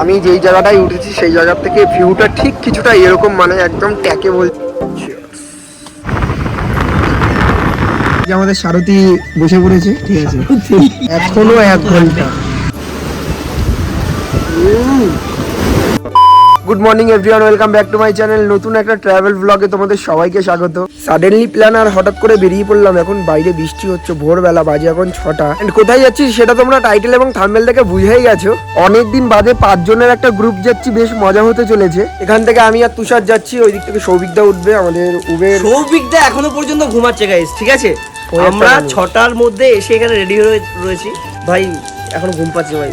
আমি যেই জায়গাটায় উঠেছি সেই জায়গার থেকে ভিউটা ঠিক কিছুটা এরকম মানে একদম ট্যাকে বলছি যে আমাদের সারথি বসে পড়েছে ঠিক আছে? এখনও এক ঘণ্টা। Good morning everyone welcome back to my channel নতুন একটা ট্রাভেল ব্লগে তোমাদের সবাইকে স্বাগত। সাডেনলি প্ল্যান আর হঠাৎ করে বেরিয়ে পড়লাম। এখন বাইরে বৃষ্টি হচ্ছে ভোরবেলা বাজে এখন ছটা। এন্ড কোথায় যাচ্ছি সেটা তোমরা টাইটেল এবং থাম্বেল থেকে বুঝেই গেছো। অনেকদিন বাদে পাঁচজনের একটা গ্রুপ যাচ্ছি বেশ মজা হতে চলেছে। এখান থেকে আমি আর তুষার যাচ্ছি ওই দিক থেকে সৌভিকদা উঠবে আমাদের উবের সৌভিকদা এখনও পর্যন্ত ঘুমাচ্ছে গাইস ঠিক আছে? আমরা। ছটার মধ্যে এসে এখানে রেডি হয়ে রয়েছি। ভাই এখন ঘুম পাচ্ছে ভাই।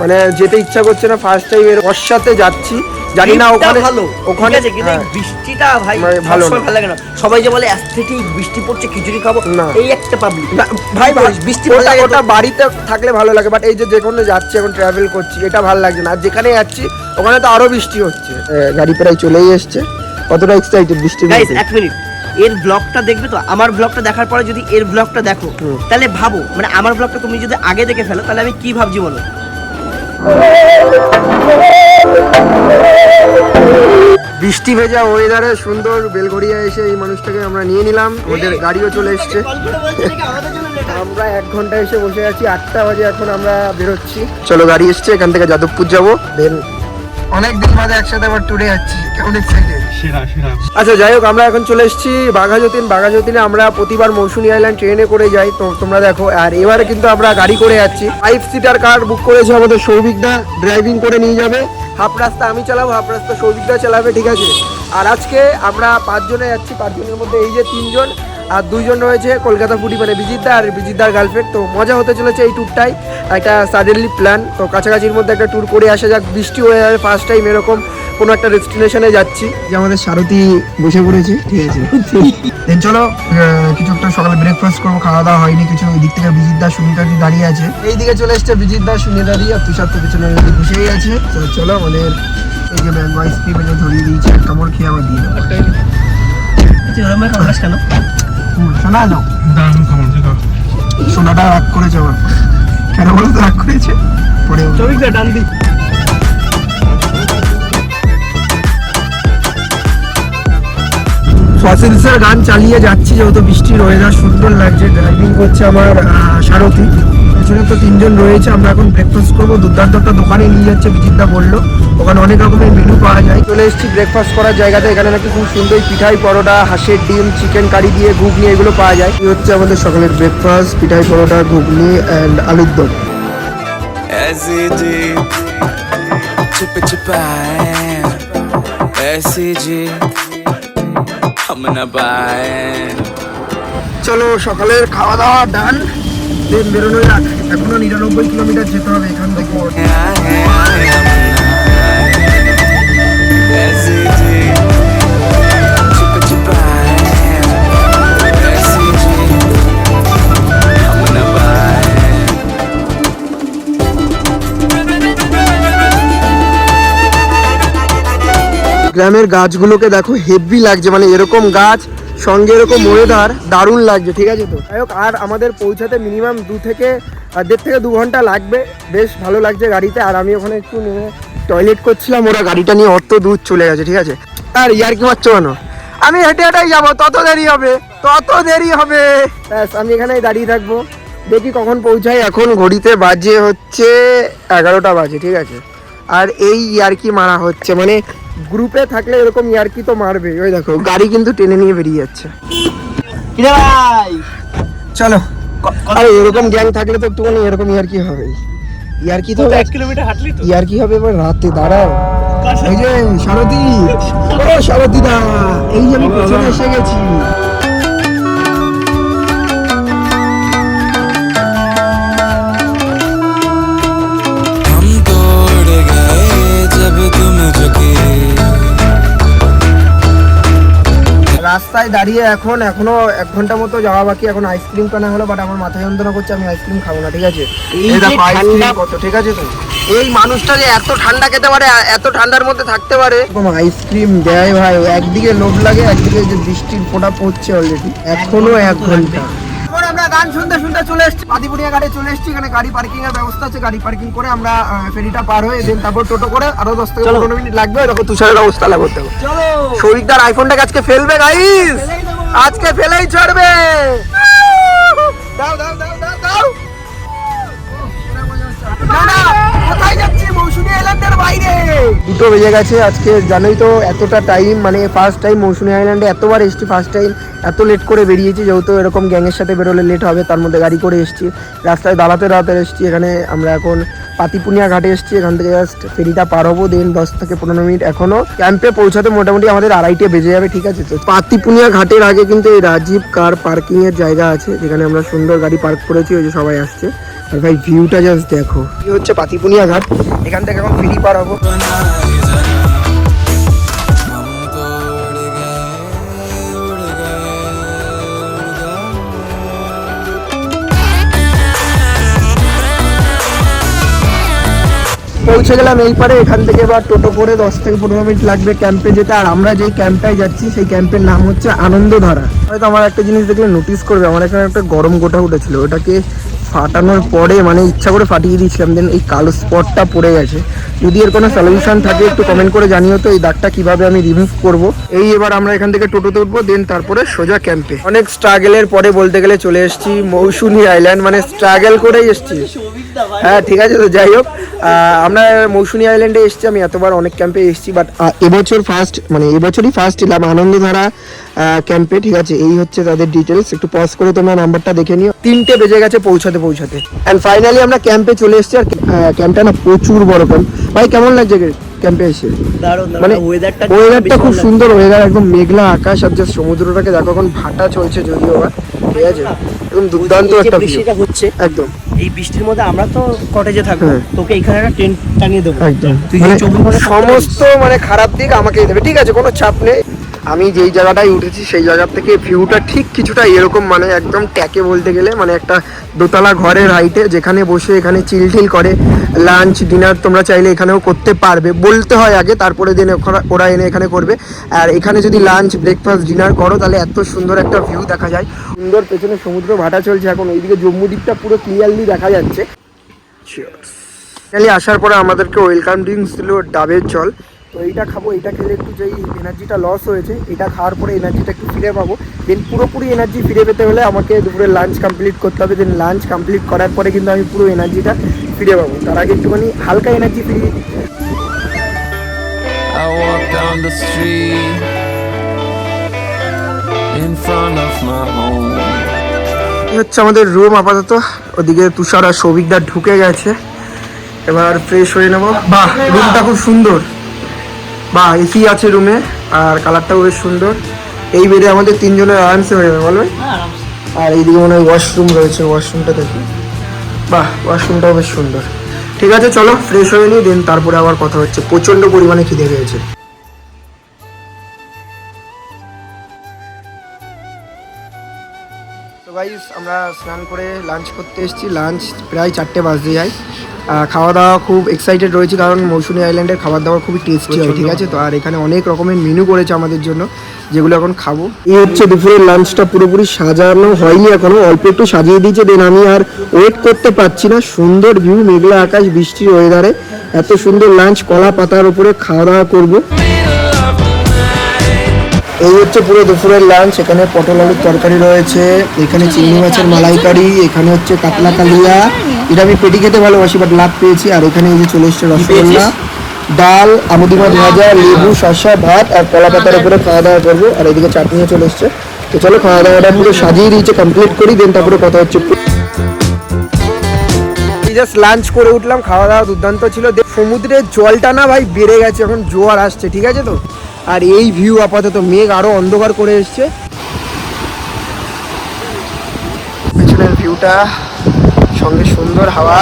মানে যেতে ইচ্ছা করছে না ফার্স্ট টাইম এর অসাতে যাচ্ছি। জানি না ওখানে ভালো। ওখানে আছে কিন্তু হ্যাঁ। বৃষ্টিটা ভাই মানে ভালো ভালো লাগে না। সবাই যে বলে অ্যাস্থেটিক বৃষ্টি পড়ছে খিচুড়ি খাব। না। এই একটা পাবলিক ভাই ভাই বৃষ্টি পড়লে ওটা বাড়িতে থাকলে ভালো লাগে বাট এই যে যেখানে যাচ্ছি এখন ট্রাভেল করছি এটা ভালো লাগছে না। আর যেখানে যাচ্ছি ওখানে তো আরও বৃষ্টি হচ্ছে। গাড়ি প্রায় চলেই এসছে। কতটা এক্সাইটেড বৃষ্টি গাইস এক মিনিট এর ব্লগটা দেখবে তো? আমার ব্লগটা দেখার পরে যদি এর ব্লগটা দেখো তাহলে ভাবো মানে আমার ব্লগটা তুমি যদি আগে দেখে ফেলো তাহলে আমি কি ভাবছি বলো? বৃষ্টি ভেজা ওয়েদারে সুন্দর বেলঘড়িয়া এসে এই মানুষটাকে আমরা নিয়ে নিলাম। ওদের গাড়িও চলে এসছে। আমরা এক ঘণ্টা এসে বসে আছি। আটটা বাজে এখন আমরা বেরোচ্ছি। চলো গাড়ি এসছে, এখান থেকে যাদবপুর যাব। দেন অনেক দিন বাদে একসাথে আবার টুরে যাচ্ছি। কেমন এক্সাইটেড আচ্ছা যাই হোক, আমরা এখন চলে এসেছি বাঘাযতীন। বাঘাযতীনে আমরা প্রতিবার মৌসুমী আইল্যান্ড ট্রেনে করে যাই। তো তোমরা দেখো, আর এবারে কিন্তু আমরা গাড়ি করে যাচ্ছি। ফাইভ সিটার কার বুক করেছে আমাদের সৌভিকদা ড্রাইভিং করে নিয়ে যাবে। হাফ রাস্তা আমি চালাবো, হাফ রাস্তা সৌভিকদা চালাবে, ঠিক আছে? আর আজকে আমরা পাঁচজনে যাচ্ছি, পাঁচজনের মধ্যে এই যে তিনজন আর দুইজন রয়েছে কলকাতা ফুটি মানে বিজিতদা আর বিজিতদার গার্লফ্রেন্ড তো মজা হতে চলেছে এই ট্যুরটাই একটা সাডেনলি প্ল্যান তো কাছাকাছির মধ্যে একটা ট্যুর করে আসা যাক। বৃষ্টি হয়ে যাবে ফার্স্ট টাইম এরকম। কোনো একটা ডেস্টিনেশনে যাচ্ছি। যে আমাদের সারথি বসে পড়েছে ঠিক আছে? দেন চলো আহ, কিছু একটা সকালে ব্রেকফাস্ট করব খাওয়া দাওয়া হয়নি কিছু ওই দিক থেকে বিজিতদা সুনিতাদি দাঁড়িয়ে আছে। এই দিকে চলে এসছে বিজিতদা সুনিতাদি আর তুষার তো পিছনে বসেই আছে। চলো আমাদের এই যে ম্যাঙ্গো আইসক্রিম এনে ধরিয়ে দিয়েছে এক কামড় খেয়ে আবার দিয়ে দেবো। কেন? হুম, শোনা দাও। দারুণ দেখা সোনাটা রাগ করেছে আমার কেন বলো তো রাগ করেছে? পরে বলব। ডান দিক। সেন্সার গান চালিয়ে যাচ্ছি, যেহেতু বৃষ্টির ওয়েদার সুন্দর লাগছে ড্রাইভিং করছে আমার সারথী। পেছনে তো তিনজন রয়েছে, আমরা এখন ব্রেকফাস্ট করব। দুর্দান্ত একটা দোকানে নিয়ে যাচ্ছে বিচিতদা বলল। ওখানে অনেক রকমের মেনু পাওয়া যায়। চলে এসেছি ব্রেকফাস্ট করার জায়গাতে, এখানে নাকি খুব সুন্দর পিঠাই পরোটা, হাঁসের ডিম চিকেন কারি দিয়ে ঘুগনি এগুলো পাওয়া যায়। এই হচ্ছে আমাদের সকালের ব্রেকফাস্ট পিঠাই পরোটা, ঘুগনি অ্যান্ড আলুর দম। চলো সকালের খাওয়া দাওয়া ডান দেন বেরোনো যাক এখনও নিরানব্বই কিলোমিটার যেতে হবে এখান থেকে। গ্রামের গাছগুলোকে দেখো হেভি লাগছে মানে এরকম গাছ, সঙ্গে এরকম ওয়েদার দারুণ লাগছে, ঠিক আছে তো? যাই হোক, আর আমাদের পৌঁছাতে মিনিমাম দু থেকে দেড় থেকে দু ঘণ্টা লাগবে। বেশ ভালো লাগছে গাড়িতে, আর আমি ওখানে একটু নেমে টয়লেট করছিলাম, ওরা গাড়িটা নিয়ে অত দূর চলে গেছে, ঠিক আছে? আর ইয়ার কি মারছো কেন? আমি হেঁটে হেঁটেই যাব, তত দেরি হবে, তত দেরি হবে। ব্যাস, আমি এখানেই দাঁড়িয়ে থাকব। দেখি কখন পৌঁছাই, এখন ঘড়িতে বাজে হচ্ছে এগারোটা বাজে, ঠিক আছে? আর এই ইয়ারকি মারা হচ্ছে মানে গ্রুপে থাকলে এরকম ইয়ারকি তো মারবে? ওই দেখো গাড়ি কিন্তু টেনে নিয়ে বেরিয়ে যাচ্ছে। কিরে ভাই? চলো। আরে এরকম গ্যাং থাকলে তো একটুখানি এরকম ইয়ারকি হবে? ইয়ারকি তো এক কিলোমিটার হাঁটলি তো? ইয়ারকি হবে এবার রাতে? দাঁড়াও। এই যে সারথি ও সারথি দা এই যে আমি পেছনে এসে গেছি। রাস্তায় দাঁড়িয়ে এখন এখনও এক ঘণ্টা মতো যাওয়া বাকি এখন আইসক্রিম কেনা হলো বাট আমার মাথায় যন্ত্রণা করছে আমি আইসক্রিম খাব না ঠিক আছে? এই এই দেখো আইসক্রিম কত ঠিক আছে তো? এই মানুষটা যে এত ঠান্ডা খেতে পারে এত ঠান্ডার মধ্যে থাকতে পারে। আইসক্রিম দেয় ভাই একদিকে লোভ লাগে একদিকে যে বৃষ্টির ফোটা পড়ছে অলরেডি এখনও এক ঘণ্টা। আমরা গান শুনতে শুনতে চলে এসেছি। আদিপুরিয়া ঘাটে চলে এসেছি। এখানে গাড়ি পার্কিং এর ব্যবস্থা আছে। গাড়ি পার্কিং করে আমরা ফেরিটা পার হয়ে দেন তারপর টোটো করে আরও দশ থেকে পনেরো মিনিট লাগবে। এরকম তুষারের অবস্থা লাগবে চলো। শরীরদার আইফোনটাকে আজকে ফেলবে গাইস আজকে ফেলেই ছাড়বে! দাও দাও দাও দাও দাও! না, না, দুটো বেজে গেছে আজকে, জানোই তো এতটা টাইম মানে ফার্স্ট টাইম মৌসুমী আইল্যান্ডে এতবার এসছি ফার্স্ট টাইম এত লেট করে বেরিয়েছি, যেহেতু এরকম গ্যাংয়ের সাথে বেরোলে লেট হবে, তার মধ্যে গাড়ি করে এসছি। রাস্তায় দাঁড়াতে দাঁড়াতে এসছি, এখানে আমরা এখন পাতিপুনিয়া ঘাটে এসছি, এখান থেকে জাস্ট ফেরিটা পার হব দেন দশ থেকে পনেরো মিনিট এখনও। ক্যাম্পে পৌঁছাতে মোটামুটি আমাদের আড়াইটে বেজে যাবে, ঠিক আছে? তো পাতিপুনিয়া ঘাটের আগে কিন্তু এই রাজীব কার পার্কিংয়ের জায়গা আছে, যেখানে আমরা সুন্দর গাড়ি পার্ক করেছি, ওই যে সবাই আসছে। আর ভাই ভিউটা জাস্ট দেখো। এই হচ্ছে পাতিপুনিয়া ঘাট। এখান থেকে এখন ফিরি পার হব। পৌঁছে গেলাম এই পারে। এখান থেকে এবার টোটো করে দশ থেকে পনেরো মিনিট লাগবে ক্যাম্পে যেতে। আর আমরা যেই ক্যাম্পটায় যাচ্ছি, সেই ক্যাম্পের নাম হচ্ছে আনন্দধারা। হয়তো আমার একটা জিনিস দেখলে নোটিস করবে। আমার এখানে একটা গরম গোটা উঠেছিল। ওটাকে ফাটানোর পরে মানে ইচ্ছা করে ফাটিয়ে দিয়েছিলাম দেন এই কালো স্পটটা পড়ে গেছে। যদি এর কোনো সলিউশন থাকে, একটু কমেন্ট করে জানিও তো এই দাগটা কীভাবে আমি রিমুভ করব। এই এবার আমরা এখান থেকে টোটোতে উঠবো দেন তারপরে সোজা ক্যাম্পে অনেক স্ট্রাগলের পরে বলতে গেলে চলে এসেছি মৌসুমি আইল্যান্ড মানে স্ট্রাগল করেই এসেছি। হ্যাঁ ঠিক আছে তো যাই হোক আমরা মৌসুমী আইল্যান্ডে এসেছি আমি এতবার অনেক ক্যাম্পে এসেছি বাট এবছর ফার্স্ট মানে এবছরই ফার্স্ট এলাম আনন্দধারা ক্যাম্পে ঠিক আছে? এই হচ্ছে তাদের ডিটেলস একটু পজ করে তোমরা নাম্বারটা দেখে নিও। তিনটে বেজে গেছে পৌঁছাতে পৌঁছাতে। অ্যান্ড ফাইনালি আমরা ক্যাম্পে চলে এসেছি আর ক্যাম্পটা না প্রচুর বড় ক্যাম্প ভাই কেমন লাগছে ক্যাম্পে এসে? মানে ওয়েদারটা ওয়েদারটা খুব সুন্দর ওয়েদার একদম মেঘলা আকাশ আর যে সমুদ্রটাকে দেখো এখন ভাটা চলছে যদিও বা ঠিক আছে? একদম দুর্দান্ত একটা হচ্ছে। একদম। এই বৃষ্টির মধ্যে আমরা তো কটেজে থাকব। তোকে এখানে একটা টেন্ট টানিয়ে দেবো। তুই মানে সমস্ত মানে খারাপ দিক আমাকেই দেবে ঠিক আছে কোনো চাপ নেই। আমি যেই জায়গাটায় উঠেছি সেই জায়গার থেকে ভিউটা ঠিক কিছুটা এরকম মানে একদম ট্যাকে বলতে গেলে মানে একটা দোতলা ঘরের হাইটে যেখানে বসে এখানে চিলটিল করে লাঞ্চ ডিনার তোমরা চাইলে এখানেও করতে পারবে। বলতে হয় আগে তারপরে দিন ওরা এনে এখানে করবে। আর এখানে যদি লাঞ্চ ব্রেকফাস্ট ডিনার করো তাহলে এত সুন্দর একটা ভিউ দেখা যায়। সুন্দর পেছনে সমুদ্র ভাটা চলছে এখন ওইদিকে জম্মু দ্বীপটা পুরো ক্লিয়ারলি দেখা যাচ্ছে। ফাইনালি আসার পরে আমাদেরকে ওয়েলকাম ড্রিঙ্কস দিল ডাবের জল। তো এইটা খাব এটা খেলে একটু যেই এনার্জিটা লস হয়েছে এটা খাওয়ার পরে এনার্জিটা একটু ফিরে পাবো। দেন পুরোপুরি এনার্জি ফিরে পেতে হলে আমাকে দুপুরে লাঞ্চ কমপ্লিট করতে হবে। দেন লাঞ্চ কমপ্লিট করার পরে কিন্তু আমি পুরো এনার্জিটা ফিরে পাবো। তার আগে একটুখানি হালকা এনার্জি ফিরিয়ে I walk down the street in front of my home. হচ্ছে আমাদের রুম আপাতত। ওদিকে তুষার আর সৌভিকদা ঢুকে গেছে। এবার ফ্রেশ হয়ে নেব। বাহ রুমটা খুব সুন্দর। বাহ এসি আছে রুমে আর কালারটাও বেশ সুন্দর। এই বেডে আমাদের তিনজনের আরামসে হয়ে যাবে বলবে আর এইদিকে মনে হয় ওয়াশরুম রয়েছে ওয়াশরুমটা দেখি। বাহ ওয়াশরুমটাও বেশ সুন্দর। ঠিক আছে চলো ফ্রেশ হয়ে নিই দেন তারপরে আবার কথা হচ্ছে। প্রচণ্ড পরিমাণে খিদে পেয়েছে। গাইস আমরা স্নান করে লাঞ্চ করতে এসেছি। লাঞ্চ প্রায় চারটে বাজতে যায়। খাওয়া দাওয়া খুব এক্সাইটেড রয়েছি কারণ মৌসুমী আইল্যান্ডের খাবার দাবার খুবই টেস্টি হয়, ঠিক আছে? তো আর এখানে অনেক রকমের মেনু করেছে আমাদের জন্য, যেগুলো এখন খাব। এই হচ্ছে দুপুরের লাঞ্চটা পুরোপুরি সাজানো হয়নি এখনও, অল্প একটু সাজিয়ে দিয়েছে দেন আমি আর ওয়েট করতে পারছি না। সুন্দর ভিউ মেঘলা আকাশ, বৃষ্টির ওয়েদারে এত সুন্দর লাঞ্চ কলা পাতার উপরে খাওয়া দাওয়া করব। এই হচ্ছে পুরো দুপুরের লাঞ্চ এখানে পটল আলুর তরকারি রয়েছে এখানে চিংড়ি মাছের মালাইকারি এখানে হচ্ছে কাতলা কালিয়া। এটা আমি পেটি খেতে ভালোবাসি বাট লাভ পেয়েছি। আর এখানে এই যে চলে এসছে রসগোল্লা ডাল আমুদি মাছ ভাজা লেবু শসা ভাত আর কলা পাতার উপরে খাওয়া দাওয়া করব। আর এদিকে চাটনিও চলে এসছে। তো চলো খাওয়া দাওয়াটা পুরো সাজিয়ে দিয়েছে কমপ্লিট করি দেন তারপরে কথা হচ্ছে। জাস্ট লাঞ্চ করে উঠলাম খাওয়া দাওয়া দুর্দান্ত ছিল। সমুদ্রের জলটা না ভাই বেড়ে গেছে এখন জোয়ার আসছে ঠিক আছে তো? আর এই ভিউ আপাতত মেঘ আরও অন্ধকার করে এসছে। পিছনের ভিউটা সঙ্গে সুন্দর হাওয়া।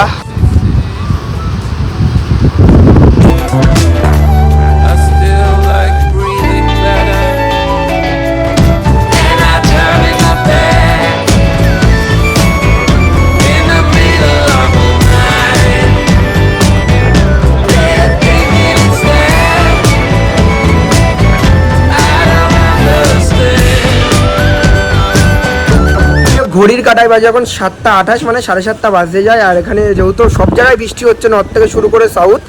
ঘড়ির কাটায় বাজে এখন সাতটা আঠাশ মানে সাড়ে সাতটা বাজতে যায়। আর এখানে যেহেতু সব জায়গায় বৃষ্টি হচ্ছে নর্থ থেকে শুরু করে সাউথ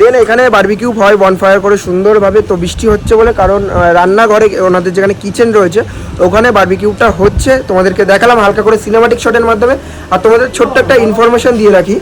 দেন এখানে বারবিকিউ হয় বনফায়ার করে সুন্দরভাবে। তো বৃষ্টি হচ্ছে বলে কারণ রান্নাঘরে ওনাদের যেখানে কিচেন রয়েছে, ওখানে বারবিকিউটা হচ্ছে। তোমাদেরকে দেখালাম হালকা করে সিনেমাটিক শটের মাধ্যমে। আর তোমাদের ছোট্ট একটা ইনফরমেশন দিয়ে রাখি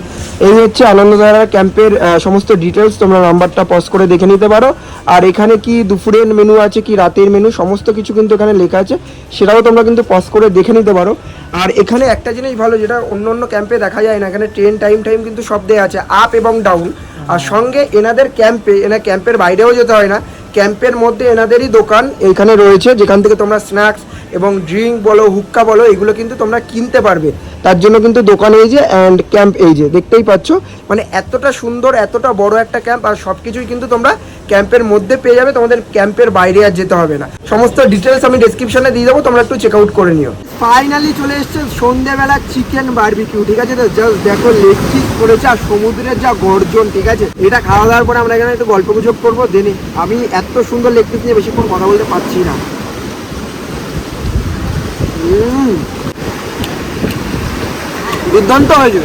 এই হচ্ছে আনন্দধারা ক্যাম্পের সমস্ত ডিটেলস তোমরা নাম্বারটা পজ করে দেখে নিতে পারো। আর এখানে কি দুপুরের মেনু আছে, কি রাতের মেনু সমস্ত কিছু কিন্তু এখানে লেখা আছে, সেটাও তোমরা কিন্তু পজ করে দেখে নিতে পারো। আর এখানে একটা জিনিস ভালো, যেটা অন্য অন্য ক্যাম্পে দেখা যায় না, এখানে ট্রেন টাইম টাইম কিন্তু সব দেওয়া আছে আপ এবং ডাউন আর সঙ্গে এনাদের ক্যাম্পে, এনার ক্যাম্পের বাইরেও যেতে হয় না। ক্যাম্পের মধ্যে এনাদেরই দোকান এখানে রয়েছে, যেখান থেকে তোমরা স্ন্যাক্স এবং ড্রিঙ্ক বলো, হুক্কা বলো, এগুলো কিন্তু তোমরা কিনতে পারবে। তার জন্য কিন্তু দোকান এই যে অ্যান্ড ক্যাম্প এই যে, দেখতেই পাচ্ছ? মানে এতটা সুন্দর, এতটা বড় একটা ক্যাম্প আর সব কিছুই কিন্তু তোমরা ক্যাম্পের মধ্যে পেয়ে যাবে, তোমাদের ক্যাম্পের বাইরে আর যেতে হবে না। সমস্ত ডিটেলস আমি ডেসক্রিপশনে দিয়ে দেবো, তোমরা একটু চেক আউট করে নিও। ফাইনালি চলে এসছে সন্ধ্যেবেলা চিকেন বারবিকিউ, ঠিক আছে? তো জাস্ট দেখো লেগ করেছে আর সমুদ্রের যা গর্জন, ঠিক আছে? এটা খাওয়া দাওয়ার পরে আমরা এখানে একটু গল্প গুজব করব দেনি আমি এত সুন্দর লেগ পিস নিয়ে বেশিক্ষণ কথা বলতে পারছি না। দুর্দান্ত হয়েছে।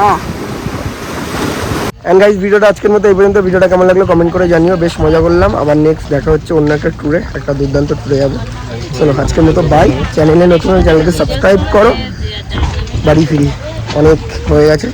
আহ অ্যান্ড গাইজ ভিডিওটা আজকের মতো এই পর্যন্ত। ভিডিওটা কেমন লাগল কমেন্ট করে জানিও। বেশ মজা করলাম। আবার নেক্সট দেখা হচ্ছে অন্য একটা ট্যুরে একটা দুর্দান্ত ট্যুরে যাব। চলো, আজকের মতো বাই চ্যানেলে নতুন চ্যানেলকে সাবস্ক্রাইব করো। বাড়ি ফিরি। অনেক হয়ে গেছে।